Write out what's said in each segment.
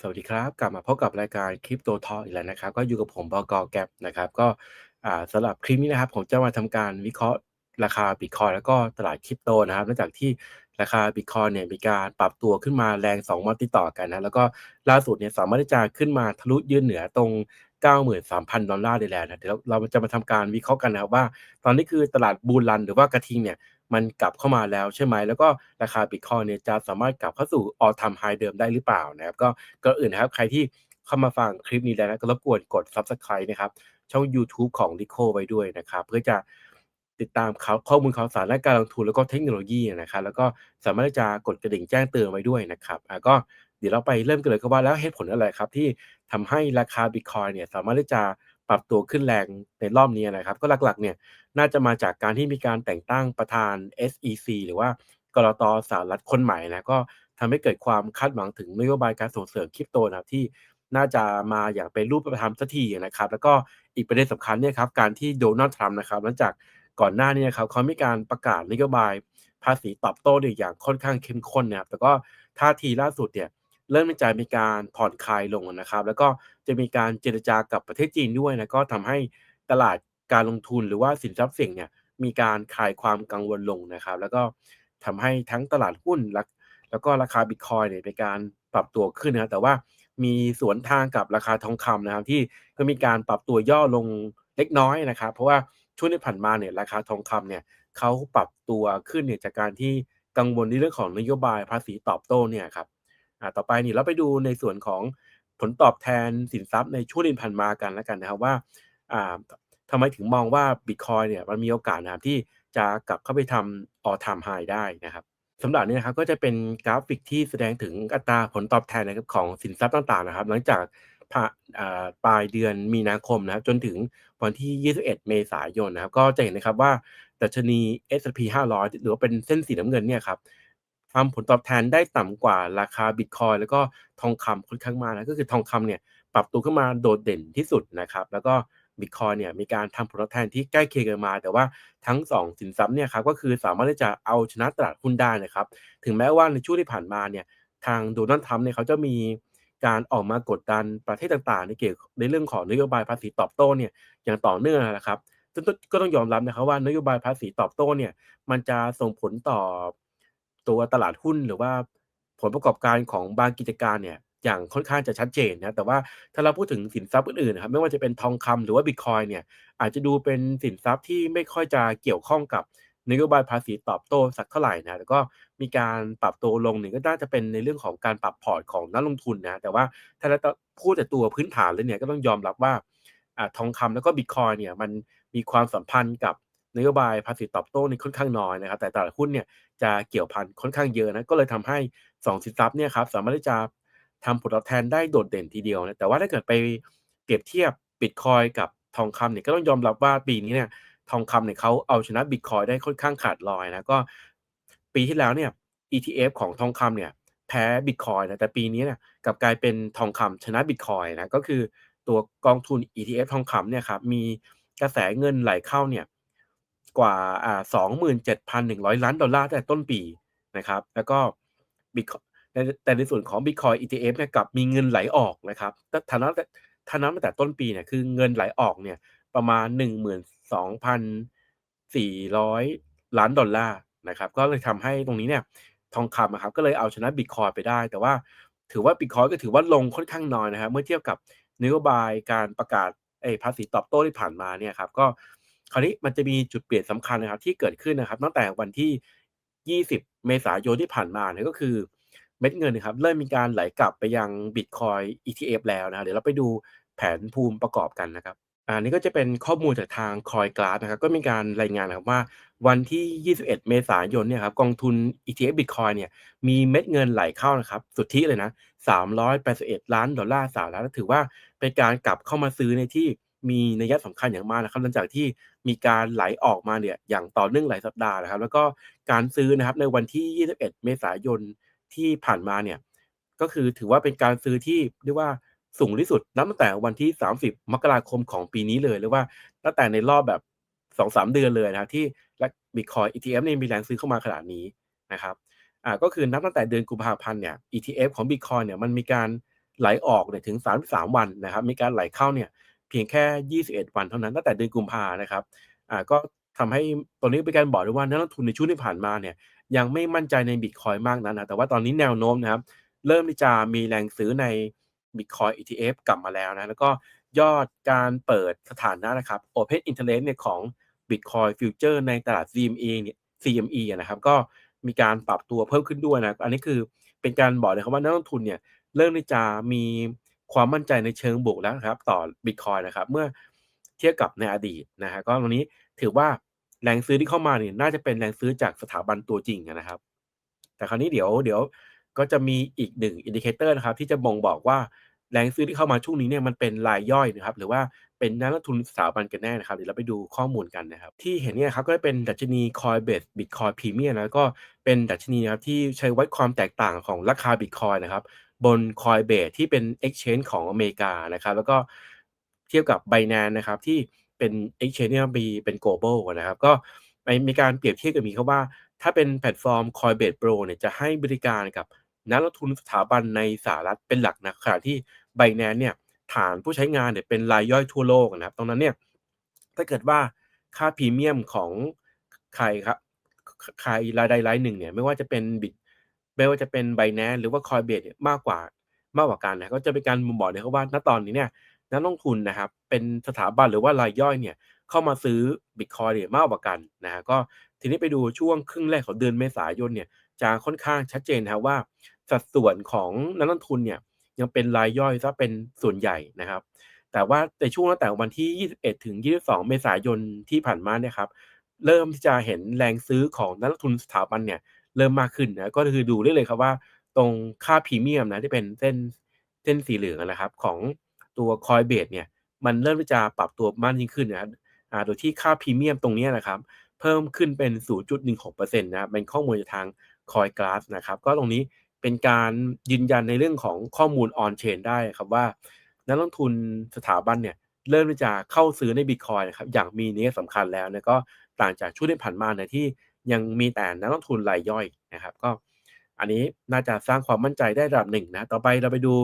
สวัสดีครับ กลับมาพบกับรายการ Crypto Talk อีกแล้วนะครับ ก็อยู่กับผมบกแก๊ปนะครับ ก็อ่าสำหรับคลิปนี้นะครับ ผมจะมาทำการวิเคราะห์ราคาบิตคอยแล้วก็ตลาดคริปโตนะครับเนื่องจากที่ราคาบิตคอยเนี่ยมีการปรับตัวขึ้นมาแรง2วันติดต่อกันนะแล้วก็ล่าสุดเนี่ยสามารถที่จะขึ้นมาทะลุยืนเหนือตรง 93,000 ดอลลาร์ได้แล้วนะเดี๋ยวเราจะมาทำการวิเคราะห์กันนะครับว่า ตอนนี้คือตลาดบูลลันหรือว่ากระทิงเนี่ย มันกลับเข้ามาแล้วใช่ไหม แล้วก็ราคาบิตคอยเนี่ยจะสามารถกลับเข้าสู่ออท i มไฮเดิมได้หรือเปล่านะครับ ก็ก่อนอื่นนะครับ ใครที่เข้ามาฟังคลิปนี้แล้วนะก็รบกวนกด Subscribe นะครับ ช่อง YouTube ของ r i c o ไว้ด้วยนะครับ เพื่อจะติดตามข่าวข้อมูลข่าวสารและการลงทุนแล้วก็เทคโนโลยีนะครับ แล้วก็สามารถที่จะกดกระดิ่งแจ้งเตือนไว้ด้วยนะครับอะก็เดี๋ยวเราไปเริ่มกันเลยครับว่าแล้วเหตุผลอะไรครับที่ทำให้ราคาบิตคอยเนี่ยสามารถที่จะ ปรับตัวขึ้นแรงในรอบนี้นะครับ ก็หลักๆเนี่ยน่าจะมาจากการที่มีการแต่งตั้งประธาน SEC หรือว่ากรตสหรัฐคนใหม่นะก็ทำให้เกิดความคาดหวังถึงนโยบายการส่งเสริมคริปโตนะครับที่น่าจะมาอย่างเป็นรูปธรรมสักทีนะครับ แล้วก็อีกประเด็นสำคัญเนี่ยครับการที่โดนัลด์ทรัมป์นะครับหลังจากก่อนหน้านี้นะครับเขามีการประกาศนโยบายภาษีตอบโต้เนี่ยอย่างค่อนข้างเข้มข้นนะครับแต่ก็ท่าทีล่าสุดเนี่ย เริ่มจะมีการผ่อนคลายลงนะครับ แล้วก็จะมีการเจรจากับประเทศจีนด้วยนะก็ทำให้ตลาดการลงทุนหรือว่าสินทรัพย์เสี่ยงเนี่ยมีการคลายความกังวลลงนะครับ แล้วก็ทำให้ทั้งตลาดหุ้นและแล้วก็ราคาบิตคอยเนี่ยเป็นการปรับตัวขึ้นนะแต่ว่ามีสวนทางกับราคาทองคำนะครับ ที่ก็มีการปรับตัวย่อลงเล็กน้อยนะครับ เพราะว่าช่วงที่ผ่านมาเนี่ยราคาทองคำเนี่ยเขาปรับตัวขึ้นเนี่ยจากการที่กังวลในเรื่องของนโยบายภาษีตอบโต้เนี่ยครับ อ่าต่อไปนี่เราไปดูในส่วนของผลตอบแทนสินทรัพย์ในช่วงที่ผ่านมากันแล้วกันนะครับว่าอ่าทำไมถึงมองว่าบิตคอยเนี่ยมันมีโอกาสนะครับที่จะกลับเข้าไปทำออทามไฮได้นะครับสำหรับนี้นะครับก็จะเป็นกราฟิกที่แสดงถึงอัตราผลตอบแทนนะครับของสินทรัพย์ต่างๆนะครับ หลังจากปลายเดือนมีนาคมนะครับ จนถึงวันที่ 21 เมษายนนะครับ ก็จะเห็นนะครับว่าดัชนี S&P 500 หรือว่าเป็นเส้นสีน้ำเงินเนี่ยครับ ทำผลตอบแทนได้ต่ำกว่าราคาบิตคอยแล้วก็ทองคำค่อนข้างมากนะก็คือทองคำเนี่ยปรับตัวขึ้นมาโดดเด่นที่สุดนะครับ แล้วก็บิตคอยเนี่ยมีการทำผลตอบแทนที่ใกล้เคียงกันมา แต่ว่าทั้ง 2 สินทรัพย์เนี่ยครับก็คือสามารถที่จะเอาชนะตลาดหุ้นได้นะครับ ถึงแม้ว่าในช่วงที่ผ่านมาเนี่ยทางโดนัลด์ทรัมป์เนี่ยเขาจะมีการออกมากดดันประเทศต่างๆ ในเกี่ยวในเรื่องของนโยบายภาษีตอบโต้เนี่ยอย่างต่อเนื่องนะครับก็ต้องยอมรับนะครับว่านโยบายภาษีตอบโต้เนี่ยมันจะส่งผลต่อ ตัวตลาดหุ้นหรือว่าผลประกอบการของบางกิจการเนี่ยอย่างค่อนข้างจะชัดเจนนะแต่ว่าถ้าเราพูดถึงสินทรัพย์อื่นๆนะครับไม่ว่าจะเป็นทองคำหรือว่าบิตคอยเนี่ยอาจจะดูเป็นสินทรัพย์ที่ไม่ค่อยจะเกี่ยวข้องกับนโยบายภาษีตอบโต้สักเท่าไหร่นะแล้วก็มีการปรับตัวลงหนึ่งก็น่าจะเป็นในเรื่องของการปรับพอร์ตของนักลงทุนนะแต่ว่าถ้าเราพูดแต่ตัวพื้นฐานเลยเนี่ยก็ต้องยอมรับว่าอทองคำแล้วก็บิตคอยเนี่ยมันมีความสัมพันธ์กับ นโยบายภาษีตอบโต้นี่ค่อนข้างน้อยนะครับ แต่ตลาดหุ้นเนี่ยจะเกี่ยวพันค่อนข้างเยอะนะ ก็เลยทำให้2สินทรัพย์เนี่ยครับสามารถที่จะทำผลตอบแทนได้โดดเด่นทีเดียวนะ แต่ว่าถ้าเกิดไปเปรียบเทียบบิตคอยกับทองคำเนี่ยก็ต้องยอมรับว่าปีนี้เนี่ยทองคำเนี่ยเขาเอาชนะบิตคอยได้ค่อนข้างขาดลอยนะ ก็ปีที่แล้วเนี่ย ETF ของทองคำเนี่ยแพ้บิตคอยนะแต่ปีนี้เนี่ยกับกลายเป็นทองคำชนะบิตคอยนะก็คือตัวกองทุน ETF ทองคำเนี่ยครับมีกระแสเงินไหลเข้าเนี่ย กว่าอ่า27,100ล้านดอลลาร์แต่ต้นปีนะครับ แล้วก็บิตแต่ในส่วนของ Bitcoin ETF เนี่ยกลับมีเงินไหลออกนะครับถ้านับถ้านับตั้งแต่ต้นปีเนี่ยคือเงินไหลออกเนี่ยประมาณ 12,400 ล้านดอลลาร์นะครับก็เลยทำให้ตรงนี้เนี่ยทองคำนะครับก็เลยเอาชนะบิตคอยไปได้ แต่ว่าถือว่าบิตคอยก็ถือว่าลงค่อนข้างน้อยนะครับเมื่อเทียบกับนโยบายการประกาศไอ้ภาษีตอบโต้ที่ผ่านมาเนี่ยครับก็ คราวนี้มันจะมีจุดเปลี่ยนสำคัญนะครับที่เกิดขึ้นนะครับ ตั้งแต่วันที่ 20 เมษายนที่ผ่านมาเนี่ยก็คือเม็ดเงินนะครับเริ่มมีการไหลกลับไปยัง Bitcoin ETF แล้วนะเดี๋ยวเราไปดูแผนภูมิประกอบกันนะครับอันนี้ก็จะเป็นข้อมูลจากทาง CoinGlass นะครับก็มีการรายงานนะครับว่าวันที่ 21 เมษายนเนี่ยครับกองทุน ETF Bitcoin เนี่ยมีเม็ดเงินไหลเข้านะครับสุทธิเลยนะ 381 ล้านดอลลาร์สหรัฐถือว่าเป็นการกลับเข้ามาซื้อในที่ มีนัยสำคัญอย่างมากนะครับหลังจากที่มีการไหลออกมาเนี่ยอย่างต่อเนื่องหลายสัปดาห์นะครับ แล้วก็การซื้อนะครับในวันที่ 21 เมษายนที่ผ่านมาเนี่ยก็คือถือว่าเป็นการซื้อที่เรียกว่าสูงที่สุดนับตั้งแต่วันที่ 30 มกราคมของปีนี้เลยหรือว่าตั้งแต่ในรอบแบบ2-3เดือนเลยนะที่และบิตคอย ETF เนี่ยมีแรงซื้อเข้ามาขนาดนี้นะครับอ่าก็คือนับตั้งแต่เดือนกุมภาพันธ์เนี่ย ETF ของ Bitcoin เนี่ยมันมีการไหลออกเนี่ยถึง 33 วันนะครับ มีการไหลเข้าเนี่ย เพียงแค่ 21 วันเท่านั้นตั้งแต่เดือนกุมภานะครับอ่าก็ทำให้ตรงนี้เป็นการบอกด้ว่านักลงทุนในช่วงที่ผ่านมาเนี่ยยังไม่มั่นใจในบิตคอยมากนักนะแต่ว่าตอนนี้แนวโน้มนะครับเริ่มที่จะมีแรงซื้อในบิตคอย ETF กลับมาแล้วนะแล้วก็ยอดการเปิดสถานะนะครับ Open Interest เนี่ยของ Bitcoin Future ในตลาด CME เนี่ย CME อะนะครับก็มีการปรับตัวเพิ่มขึ้นด้วยนะอันนี้คือเป็นการบอกเลยครับว่านักลงทุนเนี่ยเริ่มที่จะมี ความมั่นใจในเชิงบวกแล้วครับ ต่อ Bitcoin นะครับ เมื่อเทียบกับในอดีตนะฮะก็ตรงนี้ถือว่าแรงซื้อที่เข้ามาเนี่ยน่าจะเป็นแรงซื้อจากสถาบันตัวจริงนะครับ แต่คราวนี้เดี๋ยวเดี๋ยวก็จะมีอีกหนึ่งอินดิเคเตอร์นะครับ ที่จะบ่งบอกว่าแรงซื้อที่เข้ามาช่วงนี้เนี่ยมันเป็นรายย่อยนะครับ หรือว่าเป็นนักลงทุนสถาบันกันแน่นะครับเดี๋ยวเราไปดูข้อมูลกันนะครับ ที่เห็นเนี่ยครับก็จะเป็นดัชนี Coinbase Bitcoin Premium แล้วก็เป็นดัชนีนะครับที่ใช้วัดความแตกต่างของราคา Bitcoin นะครับ บน Coinbase ที่เป็น Exchange ของอเมริกานะครับ แล้วก็เทียบกับ Binance นะครับที่เป็น Exchange ที่มีเป็น global นะครับ ก็มีการเปรียบเทียบกันมีครับว่า ถ้าเป็นแพลตฟอร์ม Coinbase Pro เนี่ยจะให้บริการกับนักลงทุนสถาบันในสหรัฐเป็นหลักนะขณะที่ Binance เนี่ยฐานผู้ใช้งานเนี่ยเป็นรายย่อยทั่วโลกนะครับ ตรงนั้นเนี่ยถ้าเกิดว่าค่าพรีเมียมของใครครับใครรายใดรายหนึ่งเนี่ยไม่ว่าจะเป็นบิต ไม่ว่าจะเป็น Binance หรือว่า Coinbase เนี่ยมากกว่ามากกว่ากันนะก็จะเป็นการบ่งบอกเลยครับว่าณตอนนี้เนี่ยนักลงทุนนะครับเป็นสถาบันหรือว่ารายย่อยเนี่ยเข้ามาซื้อบิตคอยเนี่ยมากกว่ากันนะฮะก็ทีนี้ไปดูช่วงครึ่งแรกของเดือนเมษายนเนี่ยจะค่อนข้างชัดเจนนะครับว่า สัดส่วนของนักลงทุนเนี่ยยังเป็นรายย่อยซะเป็นส่วนใหญ่นะครับ แต่ว่าในช่วงตั้งแต่วันที่ 21 ถึง 22 เมษายนที่ผ่านมาเนี่ยครับเริ่มที่จะเห็นแรงซื้อของนักลงทุนสถาบันเนี่ย เริ่มมากขึ้นนะก็คือดูได้เลยครับว่า ตรงค่าพรีเมียมนะที่เป็นเส้นเส้นสีเหลืองนะครับ ของตัว Coinbase เนี่ยมันเริ่มจะปรับตัวมากยิ่งขึ้นนะครับโดยที่ค่าพรีเมียมตรงนี้นะครับ เพิ่มขึ้นเป็น 0.16%นะครับเป็นข้อมูลจากทาง CoinGlass นะครับ ก็ตรงนี้เป็นการยืนยันในเรื่องของข้อมูล on chain ได้ครับว่า นักลงทุนสถาบันเนี่ยเริ่มจะเข้าซื้อในบิตคอยนะครับอย่างมีนัยสำคัญแล้วนะก็ต่างจากช่วงที่ผ่านมาเนี่ยที่ ยังมีแต่นักลงทุนรายย่อยนะครับ ก็อันนี้น่าจะสร้างความมั่นใจได้ระดับหนึ่งนะ ต่อไปเราไปดู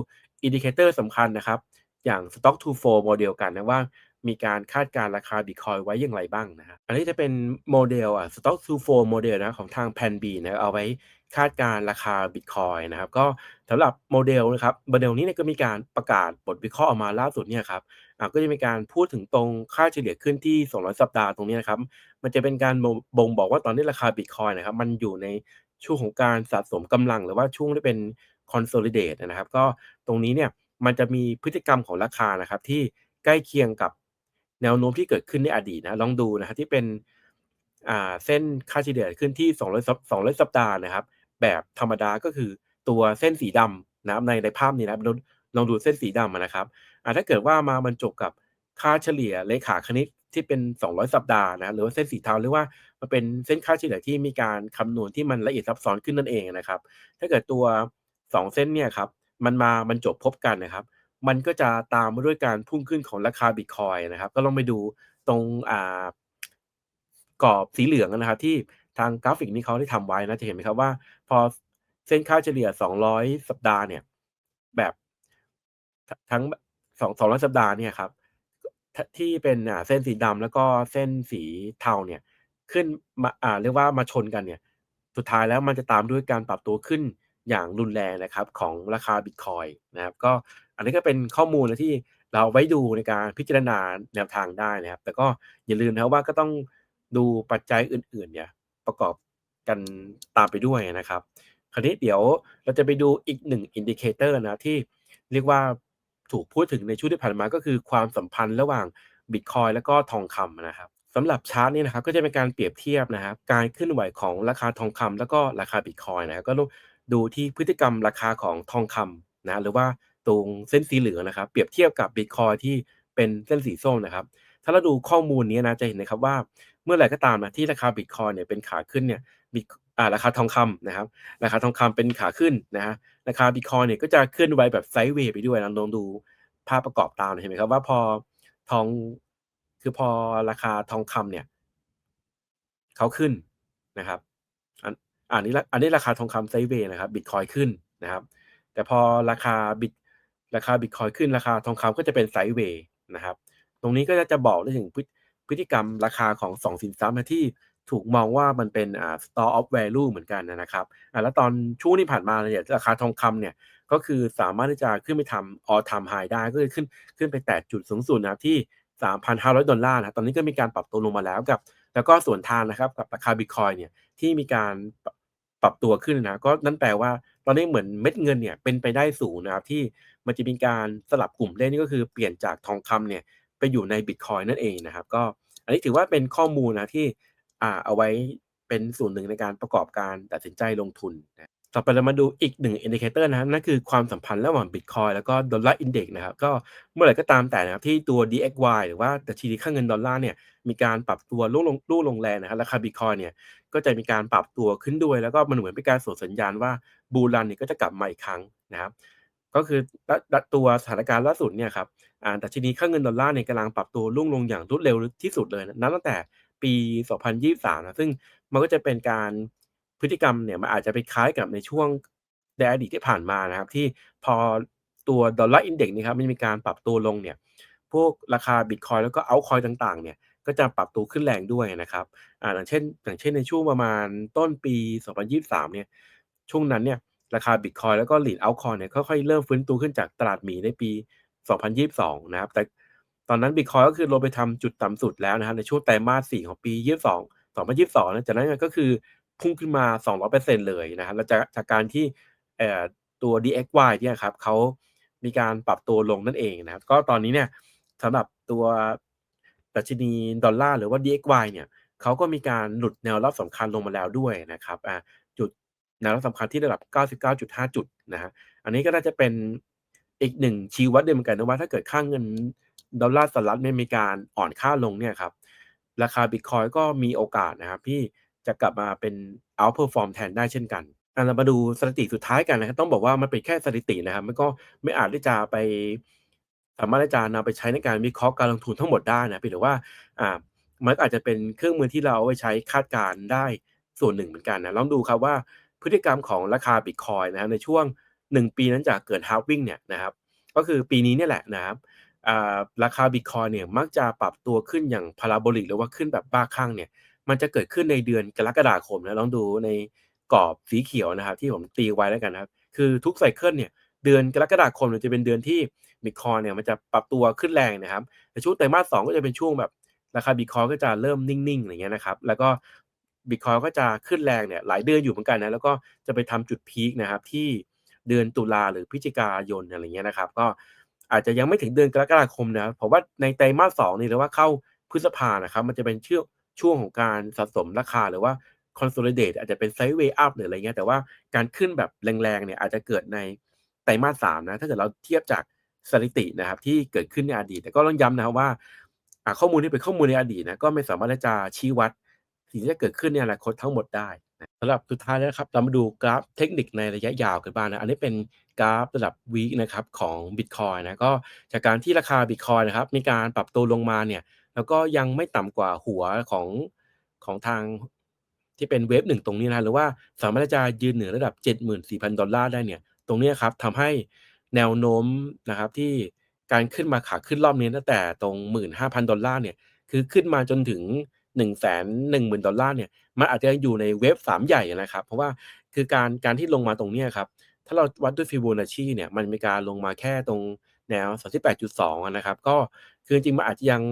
อินดิเคเตอร์สำคัญนะครับ อย่าง Stock to Flow โมเดลกันนะว่ามีการคาดการราคาบิตคอยไว้อย่างไรบ้างนะฮะ อันนี้จะเป็นโมเดลอะ Stock to Flow โมเดลนะของทาง Plan B นะเอาไว้คาดการราคาบิตคอยนะครับ ก็สำหรับโมเดลนะครับโมเดลนี้เนี่ยก็มีการประกาศบทวิเคราะห์ออกมาล่าสุดเนี่ยครับก็จะมีการพูดถึงตรงค่าเฉลี่ยขึ้นที่ 200 สัปดาห์ตรงนี้นะครับ มันจะเป็นการบ่งบอกว่าตอนนี้ราคาบิตคอยนะครับมันอยู่ในช่วงของการสะสมกำลัง หรือว่าช่วงที่เป็น consolidate นะครับ ก็ตรงนี้เนี่ยมันจะมีพฤติกรรมของราคานะครับ ที่ใกล้เคียงกับแนวโน้มที่เกิดขึ้นในอดีตนะลองดูนะครับที่เป็นเส้นค่าเฉลี่ยขึ้นที่ 200 200 สัปดาห์นะครับ แบบธรรมดาก็คือตัวเส้นสีดำนะครับในในภาพนี้นะลองดูเส้นสีดำนะครับถ้าเกิดว่ามาบรรจบกับค่าเฉลี่ยเลขาคณิต ที่เป็น 200 สัปดาห์นะหรือว่าเส้นสีเทาหรือว่ามันเป็นเส้นค่าเฉลี่ยที่มีการคำนวณที่มันละเอียดซับซ้อนขึ้นนั่นเองนะครับ ถ้าเกิดตัว 2 เส้นเนี่ยครับมันมาบรรจบพบกันนะครับ มันก็จะตามมาด้วยการพุ่งขึ้นของราคาบิตคอยนะครับ ก็ลองไปดูตรงอ่ากรอบสีเหลืองนะครับ ที่ทางกราฟิกนี้เขาได้ทำไว้นะจะเห็นไหมครับว่า พอเส้นค่าเฉลี่ย 200 สัปดาห์เนี่ย แบบทั้งสอง200สัปดาห์เนี่ยครับ ที่เป็นอ่าเส้นสีดำแล้วก็เส้นสีเทาเนี่ย ขึ้นมา อ่า เรียกว่ามาชนกันเนี่ย สุดท้ายแล้วมันจะตามด้วยการปรับตัวขึ้นอย่างรุนแรงนะครับของราคาบิตคอยนะครับ ก็อันนี้ก็เป็นข้อมูลนะที่เราไว้ดูในการพิจารณาแนวทางได้นะครับ แต่ก็อย่าลืมนะว่าก็ต้องดูปัจจัยอื่น ๆ เนี่ยประกอบกันตามไปด้วยนะครับ คราวนี้เดี๋ยวเราจะไปดูอีกหนึ่งอินดิเคเตอร์นะที่เรียกว่า ถูกพูดถึงในช่วงที่ผ่านมาก็คือความสัมพันธ์ระหว่างบิตคอยแล้วก็ทองคำนะครับสำหรับชาร์ตนี้นะครับก็จะเป็นการเปรียบเทียบนะครับการเคลื่อนไหวของราคาทองคำแล้วก็ราคาบิตคอยนะครับก็ดูที่พฤติกรรมราคาของทองคำนะหรือว่าตรงเส้นสีเหลืองนะครับ เปรียบเทียบกับบิตคอยที่เป็นเส้นสีส้มนะครับ ถ้าเราดูข้อมูลนี้นะจะเห็นนะครับว่าเมื่อไหร่ก็ตามนะที่ราคาบิตคอยเนี่ยเป็นขาขึ้นเนี่ยบิตราคาทองคำนะครับ ราคาทองคำเป็นขาขึ้นนะฮะ ราคาบิตคอยเนี่ยก็จะเคลื่อนไหวแบบไซด์เวย์ไปด้วยลองดูภาพประกอบตามเห็นไหมครับว่าพอทองคือพอราคาทองคำเนี่ยเขาขึ้นนะครับอันอันนี้อันนี้ราคาทองคำไซด์เวย์นะครับบิตคอยขึ้นนะครับ แต่พอราคาบิตราคาบิตคอยขึ้นราคาทองคำก็จะเป็นไซด์เวย์นะครับ ตรงนี้ก็จะบอกได้ถึงพฤติกรรมราคาของสองสินทรัพย์ที่ ถูกมองว่ามันเป็นอ่า store of value เหมือนกันนะครับอ่าแล้วตอนช่วงที่ผ่านมาเนี่ยราคาทองคำเนี่ยก็คือสามารถที่จะขึ้นไปทำ all time high ได้ก็คือขึ้นขึ้นไปแตะจุดสูงสุดนะครับที่ 3,500 ดอลลาร์นะตอนนี้ก็มีการปรับตัวลงมาแล้วกับ แล้วก็ส่วนทางนะครับกับราคาบิตคอยเนี่ยที่มีการปรับปรับตัวขึ้นนะก็นั่นแปลว่าตอนนี้เหมือนเม็ดเงินเนี่ยเป็นไปได้สูงนะครับที่มันจะมีการสลับกลุ่มเล่นนี่ก็คือเปลี่ยนจากทองคำเนี่ยไปอยู่ในบิตคอยนั่นเองนะครับก็อันนี้ถือว่าเป็นข้อมูลนะที่ อ่าเอาไว้เป็นส่วนหนึ่งในการประกอบการตัดสินใจลงทุนนะต่อไปเรามาดูอีกหนึ่งอินดิเคเตอร์นะครับนั่นคือความสัมพันธ์ระหว่างบิตคอยแล้วก็ดอลลาร์อินเด็กซ์นะครับ ก็เมื่อไหร่ก็ตามแต่นะครับที่ตัว DXY หรือว่าดัชนีค่าเงินดอลลาร์เนี่ยมีการปรับตัวลดลงลดลงแรงนะครับราคาบิตคอยเนี่ยก็จะมีการปรับตัวขึ้นด้วย แล้วก็มันเหมือนเป็นการส่งสัญญาณว่าบูรันเนี่ยก็จะกลับมาอีกครั้งนะครับก็คือตัวสถานการณ์ล่าสุดเนี่ยครับอ่าดัชนีค่าเงินดอลลาร์เนี่ยกำลังปรับตัวรุ่งลงอย่างรวดเร็วที่สุดเลยนับตั้งแต่ ปี 2023 นะซึ่งมันก็จะเป็นการพฤติกรรมเนี่ยมันอาจจะไปคล้ายกับในช่วงในอดีตที่ผ่านมานะครับ ที่พอตัวดอลลาร์อินเด็กซ์นี่ครับมันมีการปรับตัวลงเนี่ยพวกราคาบิตคอยแล้วก็อัลคอยต่างๆเนี่ยก็จะปรับตัวขึ้นแรงด้วยนะครับอ่าอย่างเช่น อย่างเช่นในช่วงประมาณต้นปี 2023 เนี่ย ช่วงนั้นเนี่ยราคาบิตคอยแล้วก็หลีดอัลคอยเนี่ยค่อยๆเริ่มฟื้นตัวขึ้นจากตลาดหมีในปี 2022 นะครับ แต่ ตอนนั้นบิตคอยก็คือลงไปทำจุดต่ำสุดแล้วนะครับในช่วงไตรมาส4ของปี 22 2022นะจากนั้นก็คือพุ่งขึ้นมา 200%เลยนะครับแล้วจากจากการที่เอ่อตัว DXY เนี่ยครับเขามีการปรับตัวลงนั่นเองนะครับก็ตอนนี้เนี่ยสำหรับตัวดัชนีดอลลาร์หรือว่า DXY เนี่ยเขาก็มีการหลุดแนวรับสำคัญลงมาแล้วด้วยนะครับอ่าจุดแนวรับสำคัญที่ระดับ 99.5 จุดนะฮะอันนี้ก็น่าจะเป็นอีกหนึ่งชี้วัดด้วยเหมือนกันนะว่าถ้าเกิดค่างเงิน ดอลลาร์สหรัฐเนี่มีการอ่อนค่าลงเนี่ยครับราคาบิตคอยก็มีโอกาสนะครับที่จะกลับมาเป็น outperform แทนได้เช่นกันอะเรามาดูสถิติสุดท้ายกันนะครับต้องบอกว่ามันเป็นแค่สถิตินะครับมันก็ไม่อาจที่จะไปสามารถที่จะนำไปใช้ในการวิเคราะห์การลงทุนทั้งหมดได้นะเพียงแต่ว่าอ่ามันอาจจะเป็นเครื่องมือที่เราเอาไว้ใช้คาดการณ์ได้ส่วนหนึ่งเหมือนกันนะลองดูครับว่าพฤติกรรมของราคาบิตคอยนะครับในช่วง 1 ปีนั้นจากเกิด halving เนี่ยนะครับก็คือปีนี้เนี่ยแหละนะครับ ราคาบิตคอยเนี่ยมักจะปรับตัวขึ้นอย่างพาราโบลิกหรือว่าขึ้นแบบบ้าคลั่งเนี่ยมันจะเกิดขึ้นในเดือนกรกฎาคมนะลองดูในกรอบสีเขียวนะครับที่ผมตีไว้แล้วกันนะครับคือทุกไซเคิลเนี่ยเดือนกรกฎาคมเนี่ยจะเป็นเดือนที่บิตคอยเนี่ยมันจะปรับตัวขึ้นแรงนะครับในช่วงไตรมาสสก็จะเป็นช่วงแบบราคาบิตคอยก็จะเริ่มนิ่งๆอย่างเงี้ยนะครับแล้วก็บิตคอยก็จะขึ้นแรงเนี่ยหลายเดือนอยู่เหมือนกันนะแล้วก็จะไปทำจุดพีคนะครับที่เดือนตุลาหรือพฤศจิกายนอะไรเงี้ยนะครับ ก็ อาจจะยังไม่ถึงเดือนกรกฎาคมนะผมว่าในไตรมาสสองนี่หรือว่าเข้าพฤษภานะครับ มันจะเป็นช่วงช่วงของการสะสมราคาหรือว่า consolidate อาจจะเป็น sideway up หรืออะไรเงี้ยแต่ว่าการขึ้นแบบแรงๆเนี่ยอาจจะเกิดในไตรมาสสามนะถ้าเกิดเราเทียบจากสถิตินะครับที่เกิดขึ้นในอดีต แต่ก็ต้องย้ำนะครับว่าข้อมูลที่เป็นข้อมูลในอดีตนะก็ไม่สามารถจะชี้วัดสิ่งที่จะเกิดขึ้นในอนาคตทั้งหมดได้สำหรับสุดท้ายแล้วครับเรามาดูกราฟเทคนิคในระยะยาวกันบ้างนะอันนี้เป็น กราฟระดับวีคนะครับของ Bitcoin นะก็จากการที่ราคา Bitcoin นะครับมีการปรับตัวลงมาเนี่ยแล้วก็ยังไม่ต่ำกว่าหัวของของทางที่เป็นเวฟหนึ่งตรงนี้นะหรือว่าสามารถจะยืนเหนือระดับ 74,000 ดอลลาร์ได้เนี่ยตรงนี้ครับทำให้แนวโน้มนะครับที่การขึ้นมาขาขึ้นรอบนี้ตั้งแต่ตรง 15,000 ดอลลาร์เนี่ยคือขึ้นมาจนถึง 1 1 0 0 0 0 ดอลลาร์เนี่ยมันอาจจะอยู่ในเวฟ3 ใหญ่นะครับ เพราะว่าคือการการที่ลงมาตรงนี้ครับ ถ้าเราวัดด้วยฟิโบนัชชีเนี่ยมันมีการลงมาแค่ตรงแนว 38.2นะครับ ก็คือจริงๆมันอาจจะยัง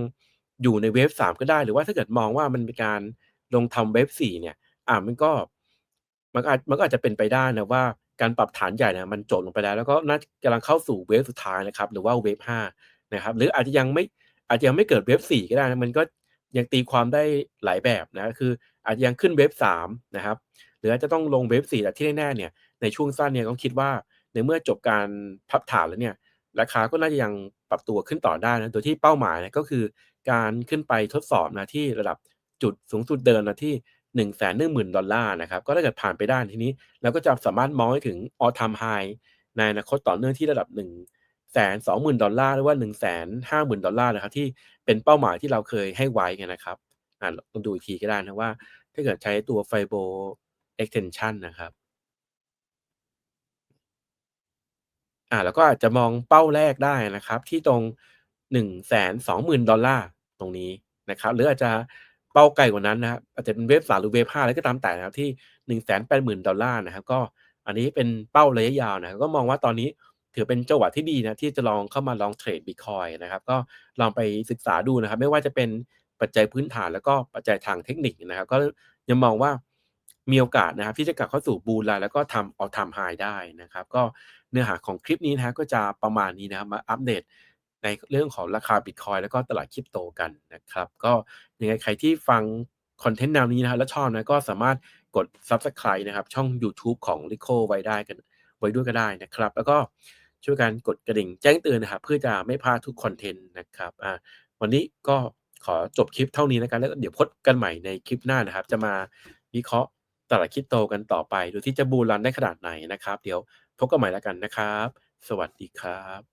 อยู่ในเวฟ3ก็ได้ หรือว่าถ้าเกิดมองว่ามันมีการลงทำเวฟ4เนี่ย อ่ามันก็มันอาจมันก็อาจจะเป็นไปได้นะว่าการปรับฐานใหญ่เนี่ยมันจบลงไปแล้วแล้วก็น่ากำลังเข้าสู่เวฟสุดท้ายนะครับ หรือว่าเวฟ5นะครับ หรืออาจจะยังไม่อาจจะยังไม่เกิดเวฟ4ก็ได้นะมันก็ยังตีความได้หลายแบบนะคืออาจจะยังขึ้นเวฟ3นะครับหรืออาจจะต้องลงเวฟ4แต่ที่แน่ๆเนี่ย ในช่วงสั้นเนี่ยต้องคิดว่าในเมื่อจบการพับฐานแล้วเนี่ยราคาก็น่าจะยังปรับตัวขึ้นต่อได้นะโดยที่เป้าหมายนะก็คือการขึ้นไปทดสอบนะที่ระดับจุดสูงสุดเดิมนะที่1 1 0 0 0 0ดอลลาร์นะครับก็ถ้าเกิดผ่านไปได้ทีนี้เราก็จะสามารถมองให้ถึง all time high ในอนาคตต่อเนื่องที่ระดับ1 2 0 0 0 0ดอลลาร์หรือว่า1 5 0 0 0 0ดอลลาร์นะครับที่เป็นเป้าหมายที่เราเคยให้ไว้นะครับอ่าลองดูอีกทีก็ได้นะว่า ถ้าเกิดใช้ตัว Fibo extension นะครับ อ่าเราก็อาจจะมองเป้าแรกได้นะครับ ที่ตรง 120,000 ดอลลาร์ตรงนี้นะครับ หรืออาจจะเป้าไกลกว่านั้นนะครับอาจจะเป็นเวฟ3หรือเวฟ5อะไรก็ตามแต่นะครับที่ 180,000 ดอลลาร์นะครับ ก็อันนี้เป็นเป้าระยะยาวนะครับก็มองว่าตอนนี้ถือเป็นจังหวะที่ดีนะที่จะลองเข้ามาลองเทรดบิตคอยน์นะครับ ก็ลองไปศึกษาดูนะครับ ไม่ว่าจะเป็นปัจจัยพื้นฐานแล้วก็ปัจจัยทางเทคนิคนะครับ ก็ยังมองว่ามีโอกาสนะครับที่จะกลับเข้าสู่บูลไลแล้วก็ทำ all time high ได้นะครับ ก็ เนื้อหาของคลิปนี้นะครับก็จะประมาณนี้นะครับมาอัปเดตในเรื่องของราคาบิตคอยแล้วก็ตลาดคริปโตกันนะครับ ก็ยังไงใครที่ฟังคอนเทนต์แนวนี้นะครับแล้วชอบนะก็สามารถกด Subscribe นะครับ ช่องยูทูบของ Rico ไว้ได้กัน ไว้ด้วยก็ได้นะครับ แล้วก็ช่วยกันกดกระดิ่งแจ้งเตือนนะครับ เพื่อจะไม่พลาดทุกคอนเทนต์นะครับอ่าวันนี้ก็ขอจบคลิปเท่านี้แล้วกันแล้วเดี๋ยวพบกันใหม่ในคลิปหน้านะครับ จะมาวิเคราะห์ตลาดคริปโตกันต่อไป ดูที่จะบูรันได้ขนาดไหนนะครับ เดี๋ยว พบกันใหม่แล้วกันนะครับ สวัสดีครับ